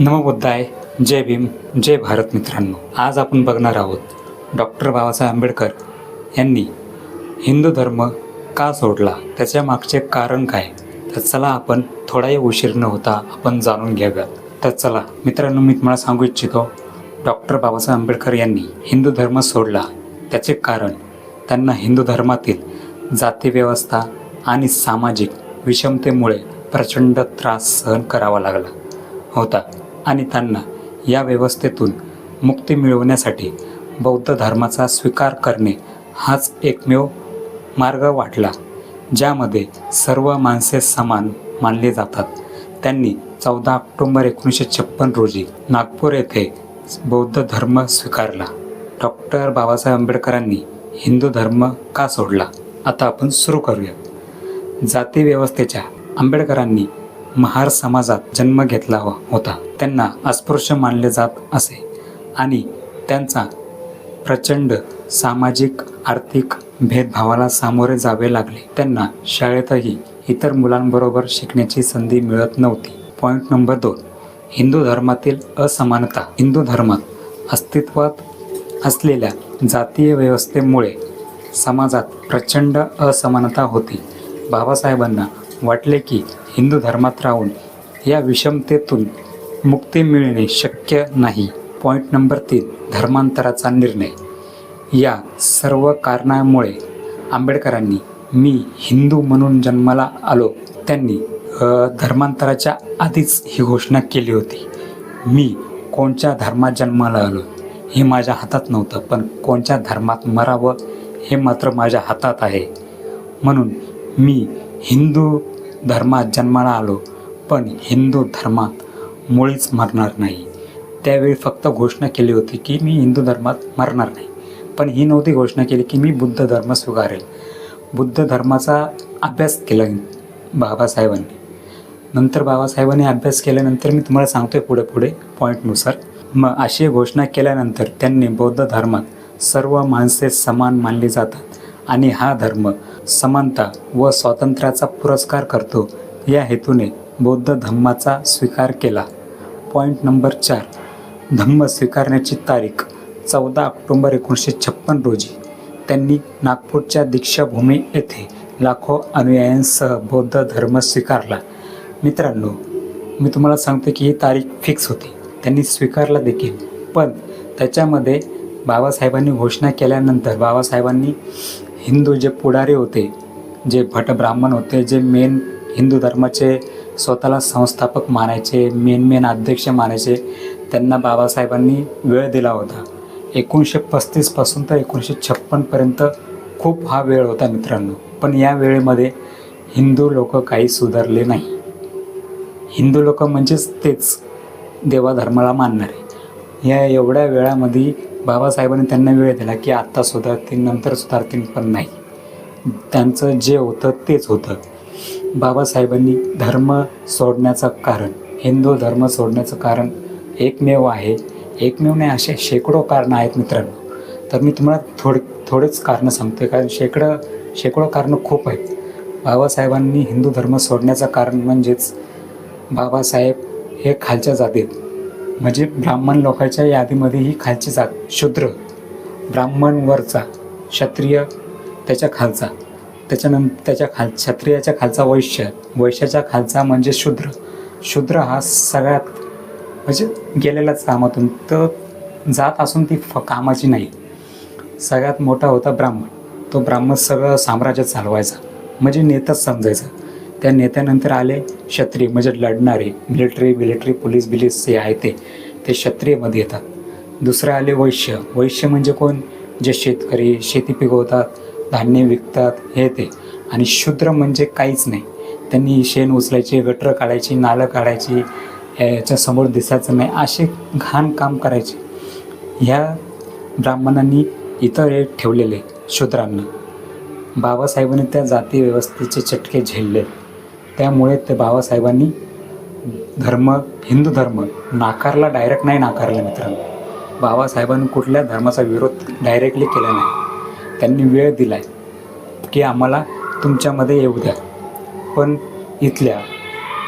नमबुद्धाय जय भीम जय भारत मित्रांनो. आज आपण बघणार आहोत डॉक्टर बाबासाहेब आंबेडकर यांनी हिंदू धर्म का सोडला? त्याच्या मागचे कारण काय? तर चला आपण थोडाही उशीर न होता आपण जाणून घ्याव्यात तर चला मित्रांनो मी तुम्हाला सांगू इच्छितो डॉक्टर बाबासाहेब आंबेडकर यांनी हिंदू धर्म सोडला. त्याचे कारण त्यांना हिंदू धर्मातील जातीव्यवस्था आणि सामाजिक विषमतेमुळे प्रचंड त्रास सहन करावा लागला होता. आणि त्यांना या व्यवस्थेतून मुक्ती मिळवण्यासाठी बौद्ध धर्माचा स्वीकार करणे हाच एकमेव मार्ग वाटला ज्यामध्ये सर्व माणसे समान मानले जातात. त्यांनी चौदा ऑक्टोंबर एकोणीसशे छप्पन रोजी नागपूर येथे बौद्ध धर्म स्वीकारला. डॉक्टर बाबासाहेब आंबेडकरांनी हिंदू धर्म का सोडला? आता आपण सुरू करूया जाती व्यवस्थेच्या आंबेडकरांनी महार समाजात जन्म घेतला होता. त्यांना अस्पृश्य मानले जात असे आणि त्यांचा प्रचंड सामाजिक आर्थिक भेदभावाला सामोरे जावे लागले. त्यांना शाळेतही इतर मुलांबरोबर शिकण्याची संधी मिळत नव्हती. पॉईंट नंबर दोन. हिंदू धर्मातील असमानता. हिंदू धर्मात अस्तित्वात असलेल्या जातीय व्यवस्थेमुळे समाजात प्रचंड असमानता होती. बाबासाहेबांना वाटले की हिंदू धर्मात राहून या विषमतेतून मुक्ती मिळणे शक्य नाही. पॉईंट नंबर तीन धर्मांतराचा निर्णय. या सर्व कारणामुळे आंबेडकरांनी मी हिंदू म्हणून जन्माला आलो त्यांनी धर्मांतराच्या आधीच ही घोषणा केली होती. मी कोणत्या धर्मात जन्माला आलो हे माझ्या हातात नव्हतं पण कोणत्या धर्मात मरावं हे मात्र माझ्या हातात आहे. म्हणून मी हिंदू धर्मात जन्माला आलो पण हिंदू धर्मात मुळीच मरणार नाही. त्यावेळी फक्त घोषणा केली होती की मी हिंदू धर्मात मरणार नाही. पण ही नव्हती घोषणा केली की मी बुद्ध धर्म स्वीकारेल. बुद्ध धर्माचा अभ्यास केला बाबासाहेबांनी. नंतर बाबासाहेबांनी अभ्यास केल्यानंतर मी तुम्हाला सांगतोय पुढे पुढे पॉईंटनुसार. मग अशी घोषणा केल्यानंतर त्यांनी बौद्ध धर्मात सर्व माणसे समान मानली जातात आणि हा धर्म समानता व स्वातंत्र्याचा पुरस्कार करतो. या हेतूने बौद्ध धम्माचा स्वीकार केला. पॉईंट नंबर चार. धम्म स्वीकारण्याची तारीख चौदा ऑक्टोंबर एकोणीसशे छप्पन रोजी. त्यांनी नागपूरच्या दीक्षाभूमी येथे लाखो अनुयायांसह बौद्ध धर्म स्वीकारला. मित्रांनो मी तुम्हाला सांगतो की ही तारीख फिक्स होती. त्यांनी स्वीकारला देखील. पण त्याच्यामध्ये बाबासाहेबांनी घोषणा केल्यानंतर बाबासाहेबांनी हिंदू जे पुढारी होते जे भट ब्राह्मण होते जे मेन हिंदू धर्माचे स्वतःला संस्थापक मानायचे मेन मेन अध्यक्ष मानायचे. त्यांना बाबासाहेबांनी वेळ दिला होता. एकोणीसशे पस्तीसपासून तर एकोणीसशे छप्पनपर्यंत खूप हा वेळ होता मित्रांनो. पण या वेळेमध्ये हिंदू लोक काही सुधारले नाही. हिंदू लोक म्हणजेच तेच देवाधर्माला मानणारे. या एवढ्या वेळामध्ये बाबासाहेबांनी त्यांना वेळ दिला की आत्ता सुधारतील नंतर सुधारतील पण नाही. त्यांचं जे होतं तेच होतं. बाबासाहेबांनी धर्म सोडण्याचं कारण हिंदू धर्म सोडण्याचं कारण एकमेव आहे. एकमेव नाही असे शेकडो कारणं आहेत मित्रांनो. तर मी तुम्हाला थोडे थोडेच कारणं सांगतोय कारण शेकडं शेकडो कारणं खूप आहेत. बाबासाहेबांनी हिंदू धर्म सोडण्याचं कारण म्हणजेच बाबासाहेब हे खालच्या जातीत म्हणजे ब्राह्मण लोकांच्या यादीमध्ये ही खालची जात शूद्र ब्राह्मण वरचा क्षत्रिय त्याच्या खालचा. त्याच्यानंतर त्याच्या खाल क्षत्रियाच्या खालचा वैश्य. वैश्याच्या खालचा म्हणजे शूद्र. शूद्र हा सगळ्यात म्हणजे गेलेल्याच कामातून. तर जात असून ती फ कामाची नाही. सगळ्यात मोठा होता ब्राह्मण. तो ब्राह्मण सगळं साम्राज्य चालवायचा. म्हणजे नेताच समजायचा. त्या नेत्यानंतर आले क्षत्रिय म्हणजे लढणारे. मिलिटरी बिलिटरी पोलीस बिलीस जे आहे ते. ते क्षत्रियमध्ये येतात. दुसरे आले वैश्य. वैश्य म्हणजे कोण? जे शेतकरी शेती पिकवतात धान्य विकतात हे ते. आणि शूद्र म्हणजे काहीच नाही. त्यांनी शेण उचलायची गटर काढायची नालं काढायची याच्यासमोर दिसायचं नाही असे घाण काम करायचे. ह्या ब्राह्मणांनी इतर हे ठेवलेले शूद्रांना. बाबासाहेबांनी त्या जाती व्यवस्थेचे चटके झेलले. त्यामुळे ते बाबासाहेबांनी धर्म हिंदू धर्म नाकारला डायरेक्ट नाही नाकारला मित्रांनो. बाबासाहेबांनी कुठल्या धर्माचा विरोध डायरेक्टली केला नाही. त्यांनी वेळ दिला आहे की आम्हाला तुमच्यामध्ये येऊ द्या. पण इथल्या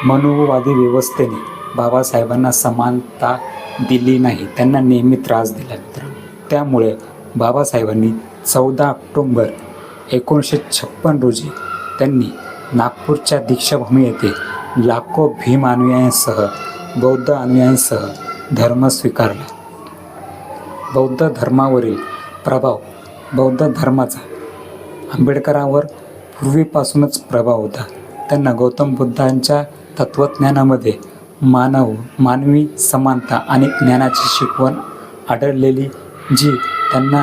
मनुवादी व्यवस्थेने बाबासाहेबांना समानता दिली नाही. त्यांना नेहमी त्रास दिला मित्र त्यामुळे बाबासाहेबांनी चौदा ऑक्टोंबर एकोणीसशे छप्पन रोजी त्यांनी नागपूरच्या दीक्षाभूमी येथे लाखो भीम अनुयायांसह बौद्ध अनुयायांसह धर्म स्वीकारला. बौद्ध धर्मावरील प्रभाव बौद्ध धर्माचा आंबेडकरांवर पूर्वीपासूनच प्रभाव होता. त्यांना गौतम बुद्धांच्या तत्त्वज्ञानामध्ये मानव मानवी समानता आणि ज्ञानाची शिकवण आढळलेली जी त्यांना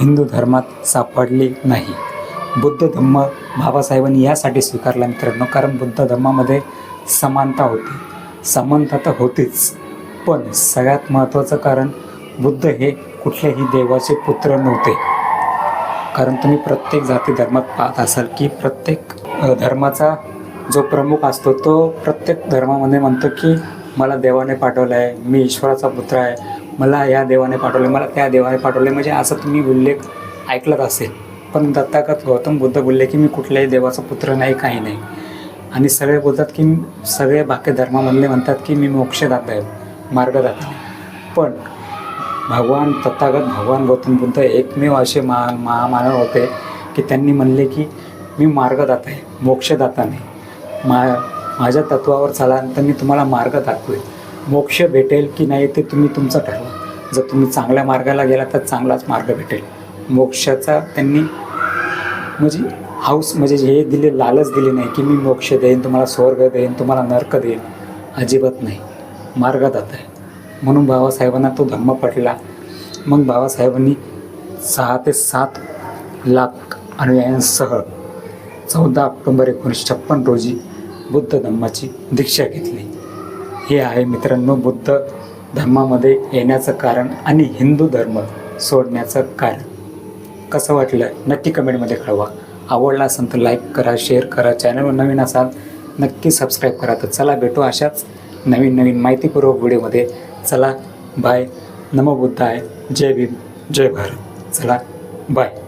हिंदू धर्मात सापडली नाही. बुद्ध धम्म बाबासाहेबांनी यासाठी स्वीकारला मित्रांनो कारण बुद्ध धर्मामध्ये समानता होती. समानता तर होतीच पण सगळ्यात महत्त्वाचं कारण बुद्ध हे कुठल्याही देवाचे पुत्र नव्हते. कारण तुम्ही प्रत्येक जाती धर्मात पाहत असाल की प्रत्येक धर्माचा जो प्रमुख असतो तो प्रत्येक धर्मामध्ये म्हणतो की मला देवाने पाठवलं आहे मी ईश्वराचा पुत्र आहे मला या देवाने पाठवलं मला त्या देवाने पाठवले म्हणजे असं तुम्ही उल्लेख ऐकलाच असेल. पण दत्तागत गौतम बुद्ध बोलले की मी कुठल्याही देवाचा पुत्र नाही काही नाही. आणि सगळे बोलतात की सगळे बाकी धर्मामधले म्हणतात की मी मोक्षदाता आहे मार्गदाता आहे. पण भगवान तथागत भगवान गौतम बुद्ध एकमेव असे मा महामानव होते की त्यांनी म्हणले की मी मार्गदाता आहे मोक्षदाता नाही. मा माझ्या तत्वावर चाला तर मी तुम्हाला मार्ग दाखवेल. मोक्ष भेटेल की नाही ते तुम्ही तुमचं ठरवा. जर तुम्ही चांगल्या मार्गाला गेला तर चांगलाच मार्ग भेटेल. मोक्षाचा त्यांनी म्हणजे हाऊस म्हणजे हे दिले लालच दिले नाही की मी मोक्ष देईन तुम्हाला स्वर्ग देईन तुम्हाला नर्क देईन. अजिबात नाही. मार्गदाता आहे. म्हणून बाबासाहेबांना तो धम्म पटला. मग बाबासाहेबांनी सहा ते सात लाख अनुयायांसह चौदा ऑक्टोंबर एकोणीसशे छप्पन रोजी बुद्ध धम्माची दीक्षा घेतली. हे आहे मित्रांनो बुद्ध धर्मामध्ये येण्याचं कारण आणि हिंदू धर्म सोडण्याचं कारण. कसं वाटलं? नक्की कमेंटमध्ये कळवा. आवडला असेल तर लाईक करा शेअर करा चॅनलवर नवीन असाल नक्की सबस्क्राईब करा. तर चला भेटू अशाच नवीन नवीन माहितीपूर्वक व्हिडिओमध्ये. चला बाय. नमो बुद्धाय. जय भीम. जय भारत. चला बाय.